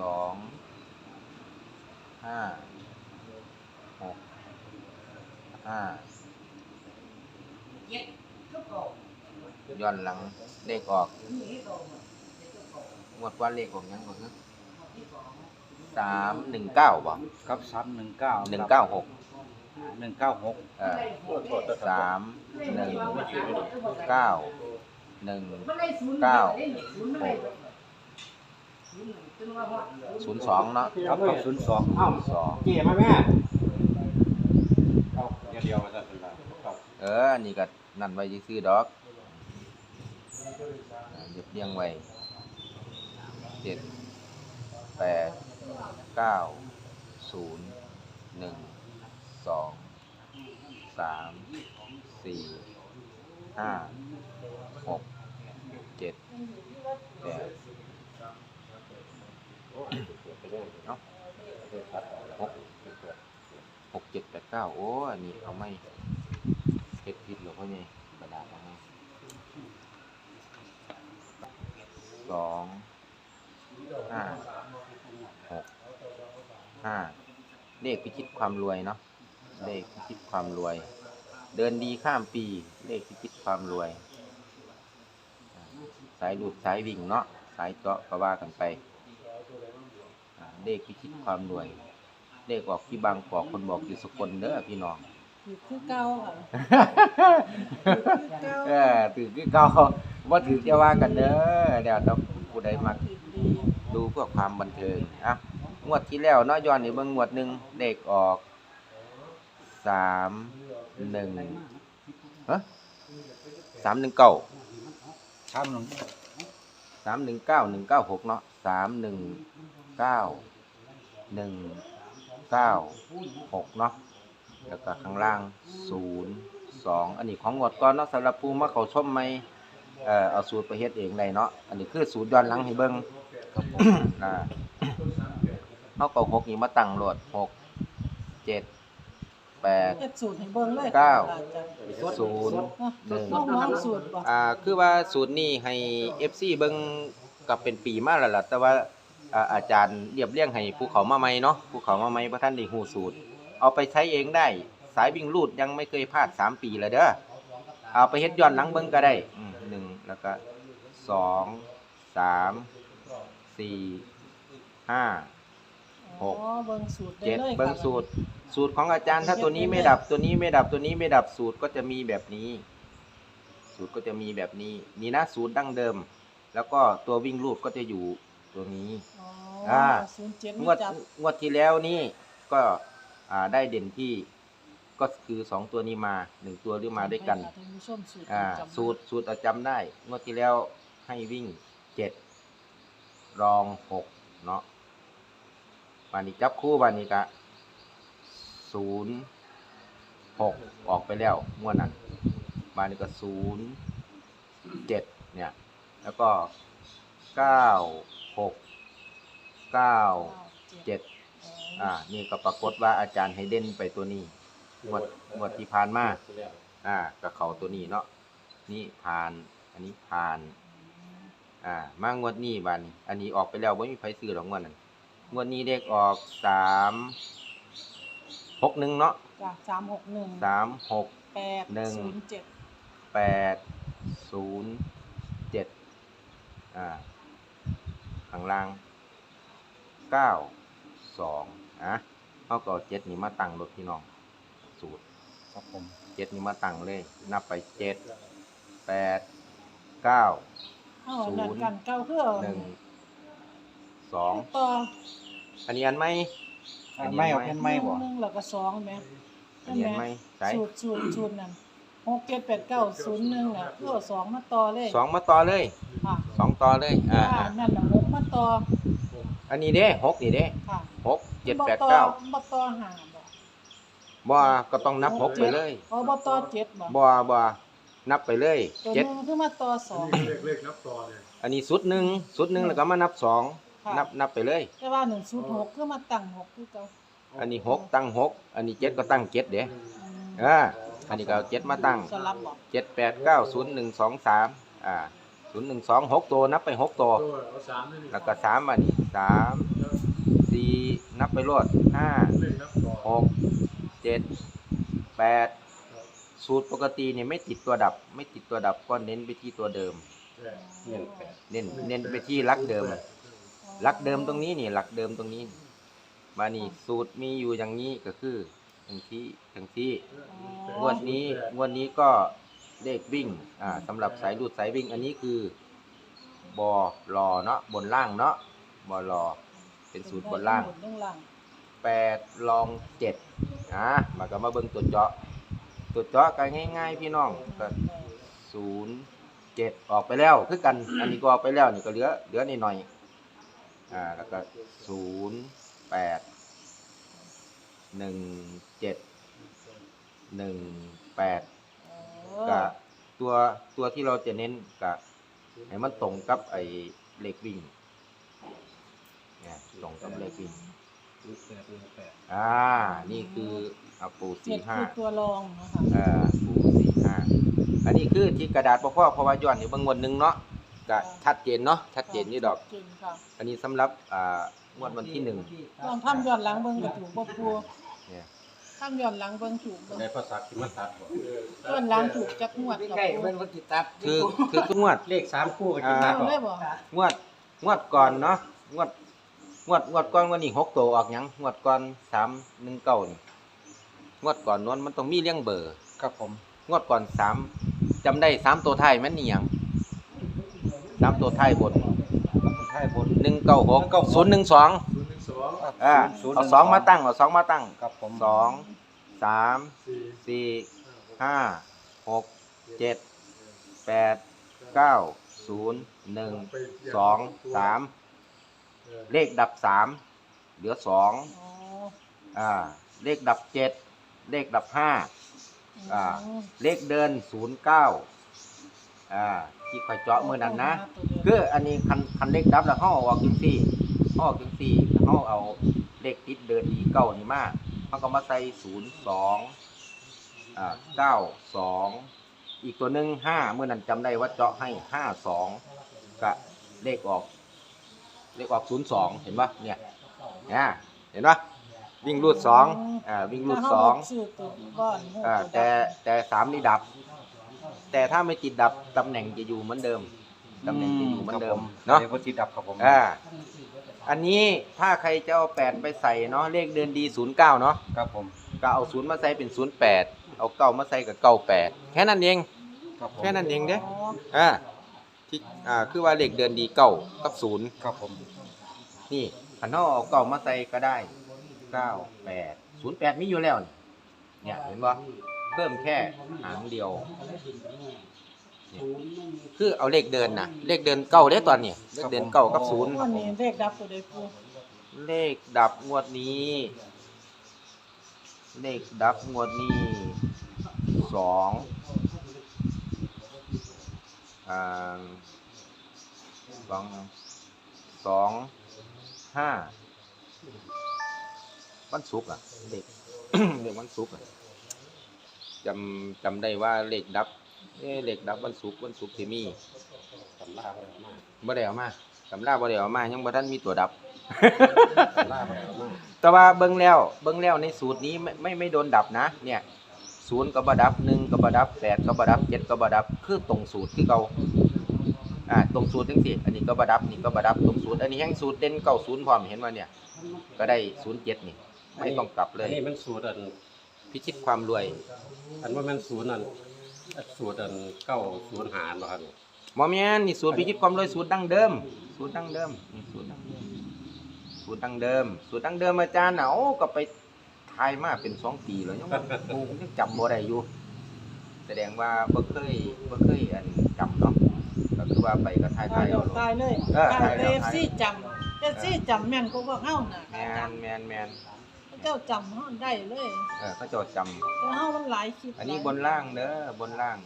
สองห้าหกห้าย้อนหลังเลขออกงวดว่าเลขออกยังก่อนนะสามหนึ่งเก้าบ่ครับสามหนึ่งเก้าหนึ่งเก้าหกหนึ่งเก้าหกเออสามหนึ่งเก้าหนึ่งเก้าหก ศูนย์สองเนาะครับครับศูนย์สองศูนย์สองเกี่ยมาแม่เอาเดียวเดียวมาสักเป็นไรเอาเออ นี่ก็นั่นไว้ซื้อๆดอกอ่าเรียบเรียงไว้เจ็ดแปดเก้าศูนย์หนึ่งสองสามสี่ห้าหกเจ็ดแปด เนาะหกหกเจ็ดแปดเก้าโอ้อันนี้เอาไม่เฮ็ดผิดหรอพ่อใหญ่กระดาษเอามาสองห้าหกห้าเลขพิชิตความรวยเนาะเลขพิชิตความรวย เดินดีข้ามปี เลขพิชิตความรวย สายหลุดสายวิ่งเนาะสายเจาะก็ว่ากันไป เลขพิชิตความรวย เลขออกที่บางกอกคนบอกอยู่สกลเด้อพี่น้องอยู่คือเก่าค่ะเออถือคือเก่าว่าถือจะว่ากันเด้อเดี๋ยวต้องผู้ใดมักดีดีดูเพื่อความบันเทิงอะงวดที่แล้วเนาะย้อนนี่เบิ่งงวดหนึ่งเลขออกสามหนึ่งฮะสามหนึ่งเก้าสามหนึ่งสามหนึ่งเก้าหนึ่งเก้าหกเนาะสามหนึ่ง เก้าหนึ่งเก้าหกเนาะแล้วก็ข้างล่างศูนย์สองอันนี้ของงวดก่อนเนาะสำหรับผู้มาเขาชมไหมเอ่อเอาสูตรไปเฮ็ดเองได้เนาะอันนี้คือสูตรย้อนหลังให้เบิ่งครับผมอ่าเขาก็หกนี่มาตั้งโหลดหกเจ็ดแปด เฮ็ดสูตรให้เบิ่งเลยเก้าอาจารย์ศูนย์เนาะหนึ่งน้องน้องสูตรบ่อ่าคือว่าสูตรนี้ให้ FC เบิ่งกับเป็นปีมาแล้วล่ะ แต่ว่า อ่าอาจารย์เรียบเรียงให้ผู้เขามาใหม่เนาะผู้เขามาใหม่บ่ทันได้ฮู้สูตร เอาไปใช้เองได้ สายวิ่งรูดยังไม่เคยพลาด3ปีแล้วเด้อเอาไปเฮ็ดย้อนหลังเบิ่งก็ได้อืมหนึ่งแล้วก็สองสามสี่ห้า หก อ๋อเบิ่งสูตรได้เจ็ดเลยเบิ้งค่ะสูตร สูตรของอาจารย์ถ้าตัวนี้ไม่ดับตัวนี้ไม่ดับตัวนี้ไม่ดับสูตรก็จะมีแบบนี้ สูตรก็จะมีแบบนี้ นี่นะสูตรดั้งเดิม แล้วก็ตัววิ่งรูดก็จะอยู่ ตัวนี้อ๋ออ่าศูนย์เจ็ดงมีวดจับงวดที่แล้วนี่ก็อ่าได้เด่นที่ก็คือสองตัวนี้มาหนึ่งตัวหรือมาด้วยกันให้ท่านผู้ชมสูตรอ่าจำสูตรสูตรอาจำได้ งวดที่แล้วให้วิ่งเจ็ดรองหกเนาะบานนี้จับคู่บานนี้กะศูนย์หกออกไปแล้วงวดนั้นบานนี้ก็ศูนย์เจ็ดเนี่ย แล้วก็เก้า หกเก้าเจ็ดอ่า นี่ก็ปรากฏว่าอาจารย์ให้เด่นไปตัวนี้งวดงวดที่ผ่านมาอ่ากับเขาตัวนี้เนาะนี่ผ่าน อันนี้ผ่าน อ่ามางวดนี้บานนี้อันนี้ออกไปแล้วไม่มีใครซื้อหรอกงวดนั้นงวดนี้เด็กออกสามหกหนึ่งเนาะจากสามหกหนึ่งสามหกแปดหนึ่งศูนย์เจ็ดแปดศูนย์เจ็ดอ่า ข้างล่างเก้าสองอะเขาก็เอาเจ็ดนี่มาตั้งรถพี่น้อง สูตรครับผมเจ็ดนี่มาตั้งเลย นับไปเจ็ดแปดเก้า เอาอันนั้นกันเก้าเพื่อหนึ่งสองต่ออันนี้อันไหมอันไม่เอาแค่ไม่บ่หนึ่งแล้วก็สองแม่อันนี้อันไหมใช่สูตรสูตรสูตรนั่นหกเจ็ดแปดเก้าศูนย์หนึ่งน่ะเพื่อสองมาต่อเลยสองมาต่อเลย ค่ะสองต่อเลย อ่าว่าอ่า นั่นน่ะหก มาต่ออันนี้เด้หกนี่เด้ค่ะหกเจ็ดบ่แปดต่อเก้าบ่ต่อห้าบ่บ่ก็ต้องนับหกไปเลยอ๋อบ่ต่อเจ็ดบ่บ่บ่นับไปเลยตัวหเจ็ดนึงคือมาต่อสองเลขเลขนับต่อเลยอันนี้สุดหนึ่งสุดหนึ่งแล้วก็มานับสองค่ะนับนับไปเลยแต่ว่าหนึ่งสูตรหกคือมาตั้งหกคือเก่าอันนี้หกตั้งหกอันนี้เจ็ดก็ตั้งเจ็ดเด้อืมอ่าอันนี้ก็เอาเจ็ดมาตั้งสลับบ่เจ็ดแปดเก้าศูนย์หนึ่งสองสามอ่า ศูนย์หนึ่งสองหกตัวนับไปหกตัว ตัวเอาสามนี่แล้วก็สามอันนี้สามสี่นับไปรวดห้าเลขนับต่อหกเจ็ดแปดสูตรปกติเนี่ยไม่ติดตัวดับ ไม่ติดตัวดับก็เน้นไปที่ตัวเดิมเงินแปดเน้นเน้นไปที่หลักเดิม หลักเดิมตรงนี้นี่หลักเดิมตรงนี้ มานี่สูตรมีอยู่อย่างนี้ก็คืออย่างที่อย่างที่งวดนี้งวดนี้ก็ เลขวิ่งอ่าสำหรับสายรูดสายวิ่ง อันนี้คือบอรอเนาะบนล่างเนาะบอรอเป็นสูตรบนล่างบนล่างแปดลองเจ็ดอะมาก็มาเบิ่งตัวเจาะตัวเจาะกันง่าย ๆ พี่น้องก็ศูนย์เจ็ดออกไปแล้วคือกัน อันนี้ก็ออกไปแล้วนี่ก็เหลือเหลือนิดหน่อยอ่าแล้วก็ศูนย์แปดหนึ่งเจ็ดหนึ่งแปดโอ้ กับตัวตัวที่เราจะเน้นกับให้มันตรงกับไอ้เลขวิ่งเนี่ยตรงกับเลขวิ่งแปดหนึ่งแปดอ่า นี่คืออาปูเจ็สี่ดห้าคือตัวรองนะคะเอ่อปูสี่ห้าอันนี้คือที่กระดาษพ่อพ่อเพราะว่าย้อนอยู่เบางงวดหนึ่งเนาะก็ชัดเจนเนาะชัดเจนนี่ดอกจริงค่ะอันนี้สำหรับอ่างวดวันที่หนึ่งลองทำย้อนหลังเบิ่งก็ถูกบ่ปูเนี่ย ทำย้อนหลังเบิ่งถูกบ่ในภาษาที่มาตัดบ่ย้อนหลังถูกจักงวดกับใกล้ปูเพิ่นว่าสิตัดคือคือทุกงวดเลขสามคู่กับกินอ่าตัดเอาบ่เลยบ่งวดงวดก่อนเนาะงวดงวดงวดก่อนวันนี้หกตัวออกหยังงวดก่อนสามหนึ่งเก้านี่งวดก่อนนวนมันต้องมีเลี้ยงเบอร์ครับผม งวดก่อนสามจำได้สามตัวไทายแม่นนี่หยังสามตัวไทายบนไทยบนหนึ่งเก้าหกศูนย์หนึ่งสองศูนย์หนึ่งส องอ่าศูนย์เอาสองมาตั้งเอาสองมาตั้งครับผมสองสามสี่สี่ห้าหกเจ็ดแปดเก้าศูนย์หนึ่งสองสามเลขดับสามเหลือสองอ๋ออ่าเลขดับเจ็ดเลขดับห้าอ่าเลขเดินศูนย์เก้าอ่าที่คอยเจาะมือนั้นนะ คืออันนี้คันคันเลขดับแล้วเขาเอาออกจังสี่เขาออกจังสี่ เขาเอาเลขติดเดินดีเก้านี่มาเขาก็มาใส่ศูนย์สองอ่าเก้าสองอีกตัวหนึ่งห้าเมื่อนั้นจำได้ว่าเจาะให้ห้าสองก็เลขออก เลขออกศูนย์สองเห็นปะเนี่ยเนี่ยเห็นปะวิ่งรูดสองอ่าวิ่งรูดสองซื้อตัวบ้านฮู้อ่าตัวแต่แต่สามนี่ดับ แต่ถ้าไม่ติดดับตำแหน่งจะอยู่เหมือนเดิมตำแหน่งจะอยู่เหมือนเดิมเนาะเนาะบ่สิดับครับผมอ่า อันนี้ถ้าใครจะเอาแปดไปใส่เนาะเลขเดินดีศูนย์เก้าเนาะครับผมก็เอาศูนย์มาใส่เป็นศูนย์แปดเอาเก้ามาใส่กับเก้าแปดแค่นั้นเอง ครับผมแค่นั้นเองเด้อ๋ออ่าที่อ่าคือว่าเลขเดินดีเก้ากับศูนย์ครับผมนี่ขันเอาเอาเก้ามาใส่ก็ได้เก้าแปดศูนย์แปดมีอยู่แล้วนี่เนี่ยเห็นปะเพิ่มแค่หางเดียวเนี่ย คือเอาเลขเดินนะเลขเดินเก้าได้ตอนนี้เลขเดินเก้ากับศูนย์ วันนี้เลขดับตัวใดปูเลขดับงวดนี้ เลขดับงวดนี้สองอ่าสองสองห้าวันศุกร์อะเลข เลขวันศุกร์อะจำจำได้ว่าเลขดับ เอ้เลขดับวันศุกร์วันศุกร์ที่มีสำลาบเลยมากบ่ได้เอามาสำราบ่ได้เอามายังบ่ทันมีตัวดับ สำลาบเลยมากแต่ว่าเบิ่งแล้วเบิ่งแล้วในสูตรนี้ไม่ไม่ไม่โดนดับนะ เนี่ยศูนย์ก็บ่ดับหนึ่งก็บ่ดับแปดก็บ่ดับเจ็ดก็บ่ดับ คือตรงสูตรคือเก่าอ่าตรงสูตรจังซี่อันนี้ก็บ่ดับนี่ก็บ่ดับตรงสูตรอันนี้แห่งสูตรเด่นเก้าศูนย์พร้อมเห็นว่าเนี่ย ก็ได้ศูนย์เจ็ดนี่ ไม่ต้องกลับเลอัยนนี้มันสูตรอันพิชิตความรวย อันว่ามันศูนย์อัน สูตรอันเก้าศูนย์หารบ่ครับนี่หมอแม่นนี่สูตรพิชิตความรวยสูตรดั้งเดิม สูตรดั้งเดิมนี่สูตรดั้งเดิมสูตรดั้งเดิม สูตรดั้งเดิมอาจารย์น่ะโอ้ก็ไปทายมาเป็นสองปีแล้วยังบ่กูยังจำบ่ได้อยู่ แสดงว่าบ่เคยบ่เคยอันจำเนาะก็คือว่าไปก็ทายตาทายยแล้เอาวเนาะ ตายเลยเออตายตายแล้ว เอฟซีจำเอฟซีจำแม่นก็พวกเฮาน่ะแมอาจารนย์แมนแมน เจ้าจำเฮาได้เลยเออเขาเจะจำแต่เฮามันหลายคลิปอันนี้บนล่างเด้อบนล่าง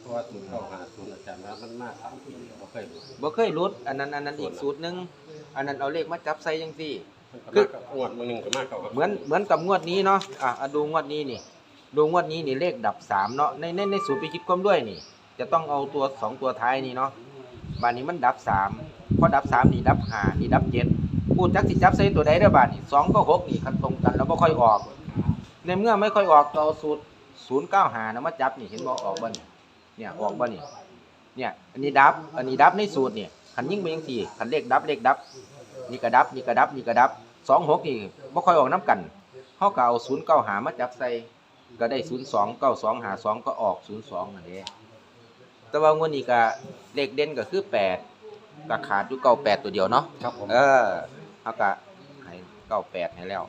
เพราะว่าสูตรเก้าหาศูนย์อาจารย์ว่ามันมากสามปีบ่เคยรู้บ่เคยรุด อันนั้นอันนั้นอีกสูตรหนึง อันนั้นเอาเลขมาจับใส่จังซี่ มันก็มากกับงวดมือหนึ่งก็มากกับเหมือนเหมือนกับงวดนี้เนาะอะอะดูงวดนี้นี่ ดูงวดนี้นี่เลขดับสามเนาะในในในสูตรพิชิตความด้วยนี่ จะต้องเอาตัวสองตัวท้ายนี่เนาะบานนี้มันดับสามพอดับสามนี่ดับห้านี่ดับเจ็ด ปูจักสิจับใส่ตัวใดเด้อบาดนี่สองก็หกนี่คันตรงกันแล้วบ่ค่อยออก ในเมื่อไม่ค่อยออกก็เอาสูตรศูนย์เก้าหานะมาจับนี่เห็นบ่ออกบ่นี่เนี่ยออกบ่นี่เนี่ยอันนี้ดับอันนี้ดับในสูตรเนี่ยคันยิ่งไปยังสี่คันเลขดับเลขดับนี่กระดับนี่กระดับนี่กระดับสองหกนี่บ่ค่อยออกน้ำกันเฮาก็เอาศูนย์เก้าหามาจับใส่ก็ได้ศูนย์สองเก้าสองหาสองก็ออกศูนย์สองนั่นเองแต่ว่างวดนี้ก็เลขเด่นก็คือแปดก็ขาดอยู่เก้าแปดตัวเดียวเนาะครับผมเออ เขาก็ให้เก้าแปดให้แล้ว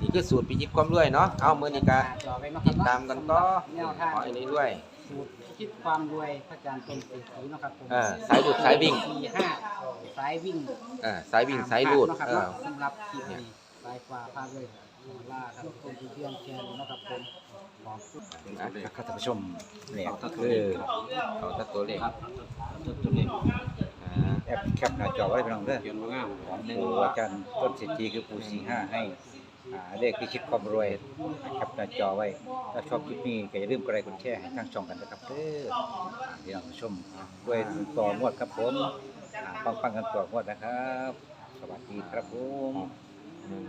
นี่คือสูตรพิจิตความรวยเนาะเอามือนี้ก็จอไว้เนาะคติรับดตามกันต่อแนวทางขออันนี้ด้วยสูตรคิดความรวยพระอาจารย์เป็นเศรษฐีเนาะครับผมเออสายดูดสายวิ่ง สี่ห้าสายวิ่งเออสายวิ่งสายลูดเนาะครับเออเนาะสำหรับคลิปนี้สายฟ้าพาด้วยล่าครับคนที่เที่ยงแชร์เนาะครับผมขอบคุณนะครับท่านผู้ชมเนี่ยเอาคือเอาถ้าตัวเลข ครับตัวเลขอ่า แอปแคปหน้าจอไว้พี่น้องเด้อเขียนมางามของปู่อาจารย์ต้นสิทธิคือปู่สี่ห้าให้อ่าเลขพิชิตความรวยแคปหน้าจอไว้ ถ้าชอบคลิปนี้ก็อย่าลืมกดไลค์กดแชร์ให้ทางช่องกันนะครับเด้ออ่าพี่น้องผู้ชมด้วยต่องวดครับผมอ่าฟังฟังๆกันต่องวดนะครับ สวัสดีครับผมหนึ่ง